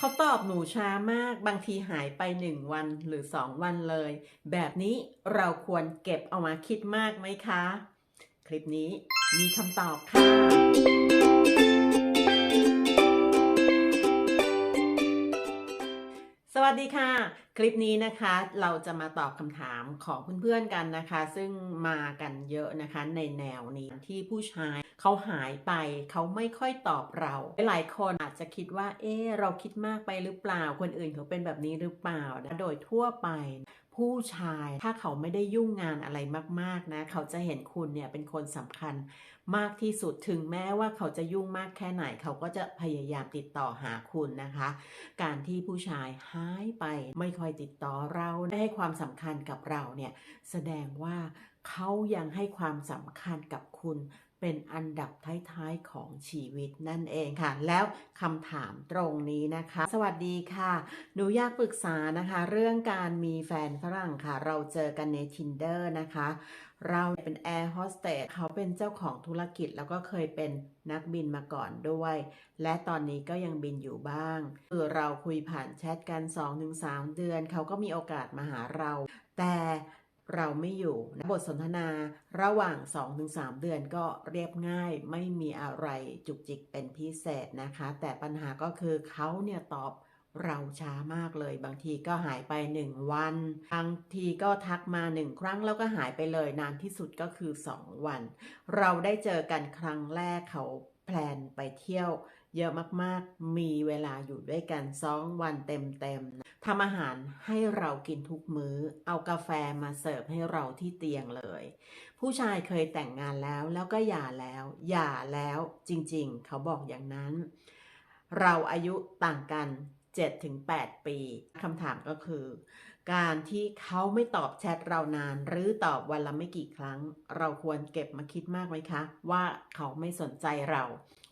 เขาตอบหนูช้ามาก บางทีหายไปหนึ่งวันหรือสองวันเลย แบบนี้เราควรเก็บเอามาคิดมากไหมคะ คลิปนี้มีคำตอบค่ะ สวัสดีค่ะ คลิปนี้นะคะเราจะมาตอบคำถามของเพื่อนๆกันนะคะ ซึ่งมากันเยอะนะคะในแนวนี้ที่ผู้ชายเขาหายไปเขาไม่ค่อยตอบเรา หลายคนอาจจะคิดว่า เอ๊เราคิดมากไปหรือเปล่า คนอื่นเขาเป็นแบบนี้หรือเปล่านะโดยทั่วไปผู้ชายถ้าเขาไม่ได้ยุ่งงานอะไรมากๆนะ เขาจะเห็นคุณเนี่ยเป็นคนสำคัญ มากที่สุดถึงแม้ว่าเขาจะยุ่งมากแค่ไหนเขาก็จะพยายามติดต่อหาคุณนะคะ การที่ผู้ชายหายไปไม่ค่อยติดต่อเราไม่ให้ความสำคัญกับเราเนี่ยแสดงว่าเขายังให้ความสำคัญกับคุณ เป็นอันดับท้ายๆของชีวิตนั่นเองค่ะ แล้วคำถามตรงนี้นะคะ สวัสดีค่ะ หนูอยากปรึกษานะคะ เรื่องการมีแฟนฝรั่งค่ะ เราเจอกันใน Tinder นะคะ เราเป็นแอร์โฮสเตสเขาเป็นเจ้าของธุรกิจแล้วก็เคยเป็นนักบินมาก่อนด้วย และตอนนี้ก็ยังบินอยู่บ้าง คือเราคุยผ่านแชทกัน 2-3 เดือน เขาก็มีโอกาสมาหาเรา แต่ เราไม่อยู่นะบทสนทนาระหว่าง 2-3 เดือนก็เรียบง่ายไม่มีอะไรจุกจิกเป็นพิเศษนะคะ แต่ปัญหาก็คือเขาเนี่ยตอบเราช้ามากเลย บางทีก็หายไป 1 วัน บางทีก็ทักมา 1 ครั้งแล้วก็หายไปเลยนานที่สุดก็คือ 2 วัน เราได้เจอกันครั้งแรกเขาแพลนไปเที่ยว เยอะมากๆ มีเวลาอยู่ด้วยกันสองวันเต็มๆทำอาหารให้เรากินทุกมื้อ เอากาแฟมาเสิร์ฟให้เราที่เตียงเลย ผู้ชายเคยแต่งงานแล้วแล้วก็หย่าแล้วหย่าแล้วจริงๆ เขาบอกอย่างนั้น เราอายุต่างกัน 7-8 ปีคำถามก็คือ การที่เขาไม่ตอบแชทเรานาน หรือตอบวันละไม่กี่ครั้ง เราควรเก็บมาคิดมากไหมคะ ว่าเขาไม่สนใจเรา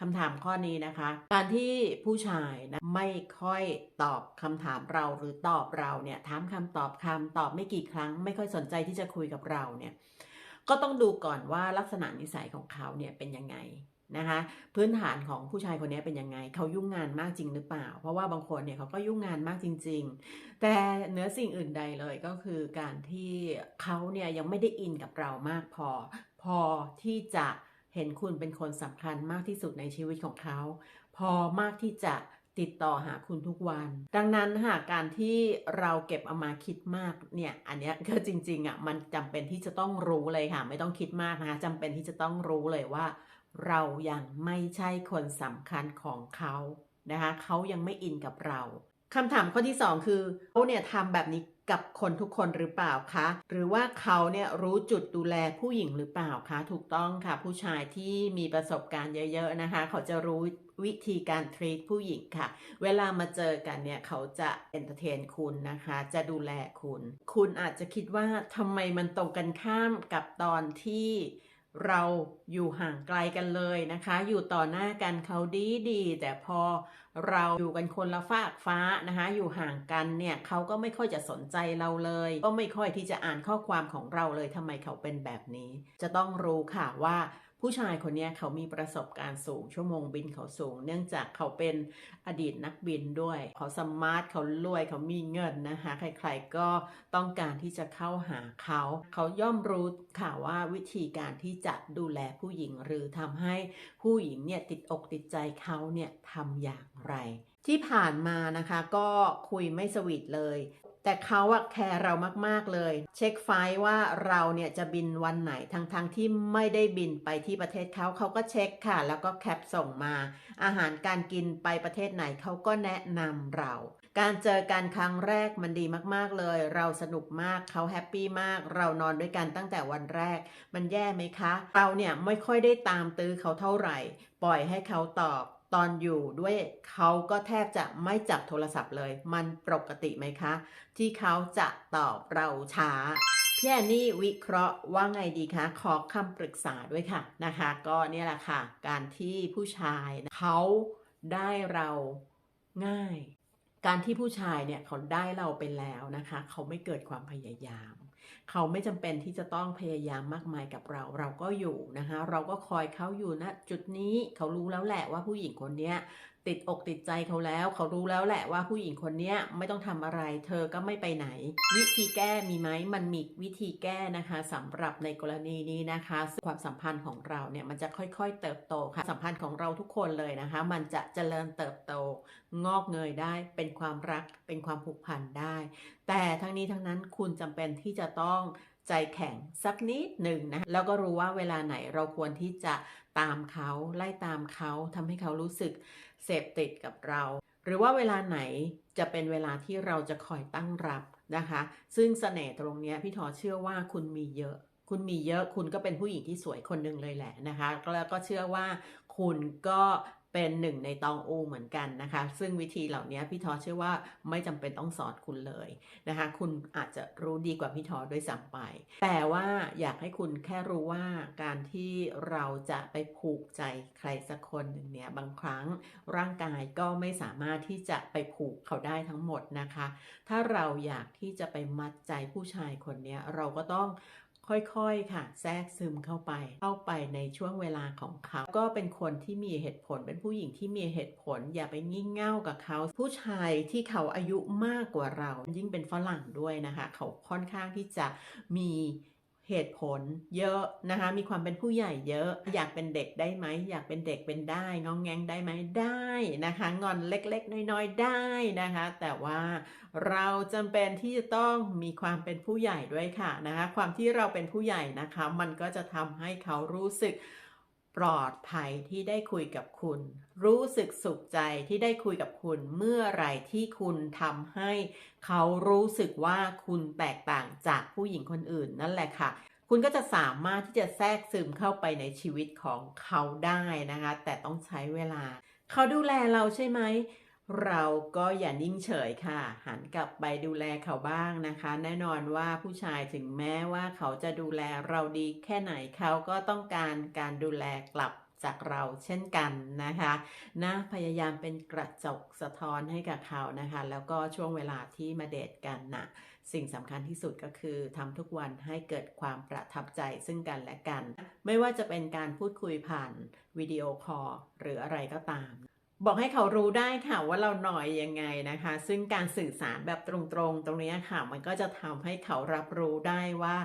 คำถามข้อนี้นะคะ การที่ผู้ชายนะไม่ค่อยตอบคำถามเราหรือตอบเราเนี่ยถามคำตอบคำตอบไม่กี่ครั้ง ไม่ค่อยสนใจที่จะคุยกับเราเนี่ยก็ต้องดูก่อนว่าลักษณะนิสัยของเขาเนี่ยเป็นยังไงนะคะพื้นฐานของผู้ชายคนนี้เป็นยังไงเขายุ่งงานมากจริงหรือเปล่า เพราะว่าบางคนเนี่ยเขาก็ยุ่งงานมากจริง ๆ แต่เหนือสิ่งอื่นใดเลยก็คือการที่เขาเนี่ยยังไม่ได้อินกับเรามากพอ พอที่จะ เห็นคุณเป็นคนสำคัญมากที่สุดในชีวิตของเขา พอมากที่จะติดต่อหาคุณทุกวัน ดังนั้นหากการที่เราเก็บเอามาคิดมากเนี่ยอันเนี้ยก็จริงๆอะมันจำเป็นที่จะต้องรู้เลยค่ะ ไม่ต้องคิดมากนะคะจำเป็นที่จะต้องรู้เลยว่า เรายังไม่ใช่คนสำคัญของเขานะคะเขายังไม่อินกับเรา คำถามข้อที่ 2 คือเขาเนี่ยทำแบบนี้กับคนทุกคนหรือเปล่าคะ หรือว่าเขาเนี่ยรู้จุดดูแลผู้หญิงหรือเปล่าคะ ถูกต้องค่ะ ผู้ชายที่มีประสบการณ์เยอะ ๆนะคะ เขาจะรู้วิธีการทรีตผู้หญิงค่ะ เวลามาเจอกันเนี่ย เขาจะเอนเตอร์เทนคุณนะคะ จะดูแลคุณ คุณอาจจะคิดว่าทำไมมันตรงกันข้ามกับตอนที่ เราอยู่ห่างไกลกันเลยนะคะ อยู่ต่อหน้ากันเขาดีดี แต่พอเราอยู่กันคนละฟากฟ้านะคะ อยู่ห่างกันเนี่ยเขาก็ไม่ค่อยจะสนใจเราเลย ก็ไม่ค่อยที่จะอ่านข้อความของเราเลยทำไมเขาเป็นแบบนี้ จะต้องรู้ค่ะว่า ผู้ชายคนนี้เขามีประสบการณ์สูง ชั่วโมงบินเขาสูง เนื่องจากเขาเป็นอดีตนักบินด้วย เขาสมาร์ทเขารวยเขามีเงินนะคะ ใครๆก็ต้องการที่จะเข้าหาเขา เขาย่อมรู้ค่ะว่าวิธีการที่จะดูแลผู้หญิงหรือทำให้ผู้หญิงเนี่ยติดอกติดใจเขาเนี่ยทำอย่างไร ที่ผ่านมานะคะก็คุยไม่สวีทเลย แต่เขาอะแคร์เรามากๆเลย เช็คไฟล์ว่าเราเนี่ยจะบินวันไหนทั้งๆทที่ไม่ได้บินไปที่ประเทศเขาเขาก็เช็คค่ะ แล้วก็แคปส่งมา อาหารการกินไปประเทศไหนเขาก็แนะนำเรา การเจอกันครั้งแรกมันดีมากๆเลย เราสนุกมากเขาแฮปปี้มาก เรานอนด้วยกันตั้งแต่วันแรก มันแย่ไหมคะ เราเนี่ยไม่ค่อยได้ตามตื้อเขาเท่าไหร่ ปล่อยให้เขาตอบ ตอนอยู่ด้วยเขาก็แทบจะไม่จับโทรศัพท์เลย มันปกติไหมคะ ที่เขาจะตอบเราช้าพี่แอนนี่วิเคราะห์ว่าไงดีคะ ขอคำปรึกษาด้วยค่ะนะคะ ก็เนี่ยแหละค่ะ การที่ผู้ชายเขาได้เราง่าย การที่ผู้ชายเนี่ยเขาได้เราไปแล้วนะคะ เขาไม่เกิดความพยายาม เขาไม่จำเป็นที่จะต้องพยายามมากมายกับเรา เราก็อยู่นะคะ เราก็คอยเขาอยู่ณจุดนี้เขารู้แล้วแหละว่าผู้หญิงคนเนี้ย ติดอกติดใจเขาแล้ว เขารู้แล้วแหละว่าผู้หญิงคนนี้ไม่ต้องทำอะไร เธอก็ไม่ไปไหน วิธีแก้มีไหมมันมีวิธีแก้นะคะสำหรับในกรณีนี้นะคะซึ่งความสัมพันธ์ของเราเนี่ยมันจะค่อยๆ เติบโตค่ะสัมพันธ์ของเราทุกคนเลยนะคะ มันจะเจริญเติบโต งอกเงยได้เป็นความรักเป็นความผูกพันได้ แต่ทั้งนี้ทั้งนั้นคุณจำเป็นที่จะต้อง ใจแข็งสักนิดหนึ่งนะแล้วก็รู้ว่าเวลาไหนเราควรที่จะตามเขาไล่ตามเขาทำให้เขารู้สึกเสพติดกับเรา หรือว่าเวลาไหนจะเป็นเวลาที่เราจะคอยตั้งรับนะคะ ซึ่งเสน่ห์ตรงนี้พี่ทอเชื่อว่าคุณมีเยอะ คุณมีเยอะคุณก็เป็นผู้หญิงที่สวยคนหนึ่งเลยแหละนะคะแล้วก็เชื่อว่าคุณก็ เป็นหนึ่งในตองอูเหมือนกันนะคะ ซึ่งวิธีเหล่านี้พี่ทอเชื่อว่าไม่จำเป็นต้องสอนคุณเลยนะคะ คุณอาจจะรู้ดีกว่าพี่ทอด้วยซ้ำไป แต่ว่าอยากให้คุณแค่รู้ว่าการที่เราจะไปผูกใจใครสักคนหนึ่งเนี่ยบางครั้งร่างกายก็ไม่สามารถที่จะไปผูกเขาได้ทั้งหมดนะคะ ถ้าเราอยากที่จะไปมัดใจผู้ชายคนนี้เราก็ต้อง ค่อยๆค่ะ แทรกซึมเข้าไป เข้าไปในช่วงเวลาของเขา ก็เป็นคนที่มีเหตุผล เป็นผู้หญิงที่มีเหตุผล อย่าไปงี่เง่ากับเขา ผู้ชายที่เขาอายุมากกว่าเรา ยิ่งเป็นฝรั่งด้วยนะคะ เขาค่อนข้างที่จะมี เหตุผลเยอะนะคะ มีความเป็นผู้ใหญ่เยอะ อยากเป็นเด็กได้ไหม อยากเป็นเด็กเป็นได้งองแงงได้ไหมได้นะคะ งอนเล็กๆ น้อยๆ ได้นะคะ แต่ว่าเราจำเป็นที่จะต้องมีความเป็นผู้ใหญ่ด้วยค่ะนะคะ ความที่เราเป็นผู้ใหญ่นะคะ มันก็จะทำให้เขารู้สึก ปลอดภัยที่ได้คุยกับคุณ รู้สึกสุขใจที่ได้คุยกับคุณ เมื่อไหรที่คุณทำให้ เขารู้สึกว่าคุณแตกต่างจากผู้หญิงคนอื่นนั่นแหละค่ะ คุณก็จะสามารถที่จะแทรกซึมเข้าไปในชีวิตของเขาได้นะคะ แต่ต้องใช้เวลา เขาดูแลเราใช่ไหม เราก็อย่านิ่งเฉยค่ะ หันกลับไปดูแลเขาบ้างนะคะ แน่นอนว่าผู้ชายถึงแม้ว่าเขาจะดูแลเราดีแค่ไหนเขาก็ต้องการการดูแลกลับจากเราเช่นกันนะคะนะพยายามเป็นกระจกสะท้อนให้กับเขานะคะ แล้วก็ช่วงเวลาที่มาเดทกันนะสิ่งสำคัญที่สุดก็คือทำทุกวันให้เกิดความประทับใจซึ่งกันและกัน ไม่ว่าจะเป็นการพูดคุยผ่านวิดีโอคอลหรืออะไรก็ตาม บอกให้เขารู้ได้ค่ะว่าเราหน่อยยังไงนะคะ ซึ่งการสื่อสารแบบตรงๆตรงนี้ค่ะ มันก็จะทำให้เขารับรู้ได้ว่า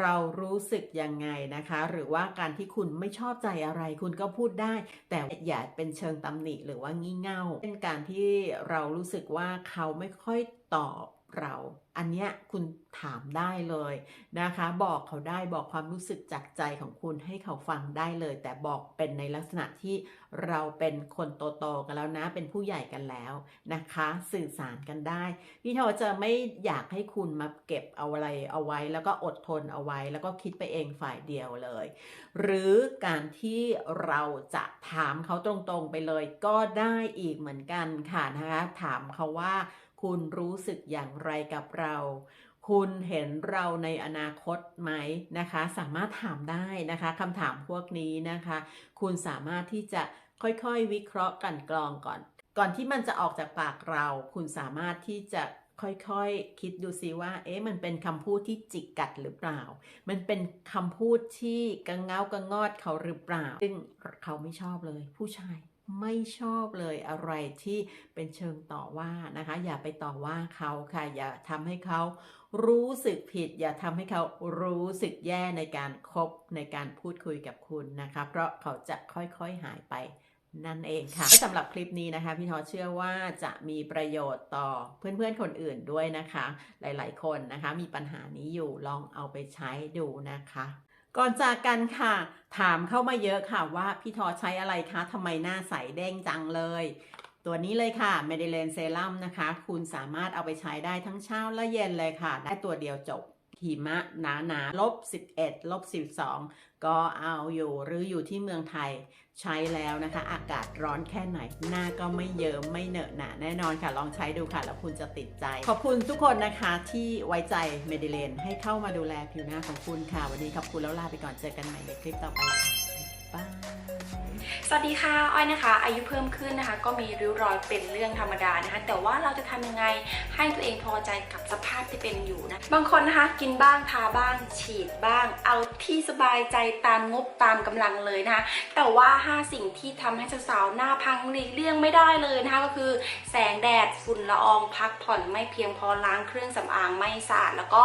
เรารู้สึกยังไงนะคะ หรือว่าการที่คุณไม่ชอบใจอะไร คุณก็พูดได้ แต่อย่าเป็นเชิงตำหนิหรือว่างี่เง่าเป็นการที่เรารู้สึกว่าเขาไม่ค่อยตอบ เรา อันเนี้ยคุณถามได้เลยนะคะ บอกเขาได้บอกความรู้สึกจากใจของคุณให้เขาฟังได้เลย แต่บอกเป็นในลักษณะที่เราเป็นคนโตๆกันแล้วนะ เป็นผู้ใหญ่กันแล้วนะคะ สื่อสารกันได้พี่ทอจะไม่อยากให้คุณมาเก็บเอาอะไรเอาไว้ แล้วก็อดทนเอาไว้ แล้วก็คิดไปเองฝ่ายเดียวเลย หรือการที่เราจะถามเขาตรงๆไปเลย ก็ได้อีกเหมือนกันค่ะนะคะถามเขาว่า คุณรู้สึกอย่างไรกับเรา คุณเห็นเราในอนาคตไหมนะคะ สามารถถามได้นะคะคำถามพวกนี้นะคะ คุณสามารถที่จะค่อยๆ วิเคราะห์กันกรองก่อน ก่อนที่มันจะออกจากปากเรา คุณสามารถที่จะค่อยๆคิดดูซิว่า เอ๊ะ มันเป็นคำพูดที่จิกกัดหรือเปล่า มันเป็นคำพูดที่กังเงากระงอดเขาหรือเปล่า ซึ่งเขาไม่ชอบเลย ผู้ชาย ไม่ชอบเลยอะไรที่เป็นเชิงต่อว่านะคะ อย่าไปต่อว่าเขาค่ะ อย่าทำให้เขารู้สึกผิด อย่าทำให้เขารู้สึกแย่ในการคบในการพูดคุยกับคุณนะคะ เพราะเขาจะค่อยๆหายไปนั่นเองค่ะสำหรับคลิปนี้นะคะ พี่ทอเชื่อว่าจะมีประโยชน์ต่อเพื่อนๆคนอื่นด้วยนะคะ หลายๆคนนะคะ มีปัญหานี้อยู่ลองเอาไปใช้ดูนะคะ ก่อนจากกันค่ะ ถามเข้ามาเยอะค่ะว่าพี่ทอใช้อะไรคะทำไมหน้าใสแดงจังเลย ตัวนี้เลยค่ะเมดิเลนเซรั่มนะคะ คุณสามารถเอาไปใช้ได้ทั้งเช้าและเย็นเลยค่ะ ได้ตัวเดียวจบ หิมะหนาหนาลบ 11ลบ 12 ก็เอาอยู่หรืออยู่ที่เมืองไทยใช้แล้วนะคะ อากาศร้อนแค่ไหน หน้าก็ไม่เยิ้มไม่เหนอะหนะแน่นอนค่ะ ลองใช้ดูค่ะ แล้วคุณจะติดใจ ขอบคุณทุกคนนะคะที่ไว้ใจเมดิเลนให้เข้ามาดูแลผิวหน้าของคุณค่ะ วันนี้ขอบคุณแล้วลาไปก่อนเจอกันใหม่ในคลิปต่อไปบ๊ายบาย สวัสดีค่ะ อ้อยนะคะ อายุเพิ่มขึ้นนะคะ ก็มีริ้วรอยเป็นเรื่องธรรมดานะคะ แต่ว่าเราจะทำยังไงให้ตัวเองพอใจกับสภาพที่เป็นอยู่นะ บางคนนะคะ กินบ้าง ทาบ้าง ฉีดบ้าง เอาที่สบายใจตามงบตามกำลังเลยนะคะ แต่ว่า 5 สิ่งที่ทำให้สาวๆหน้าพังหลีกเลี่ยงไม่ได้เลยนะคะ ก็คือแสงแดด ฝุ่นละออง พักผ่อนไม่เพียงพอ ล้างเครื่องสำอางไม่สะอาด แล้วก็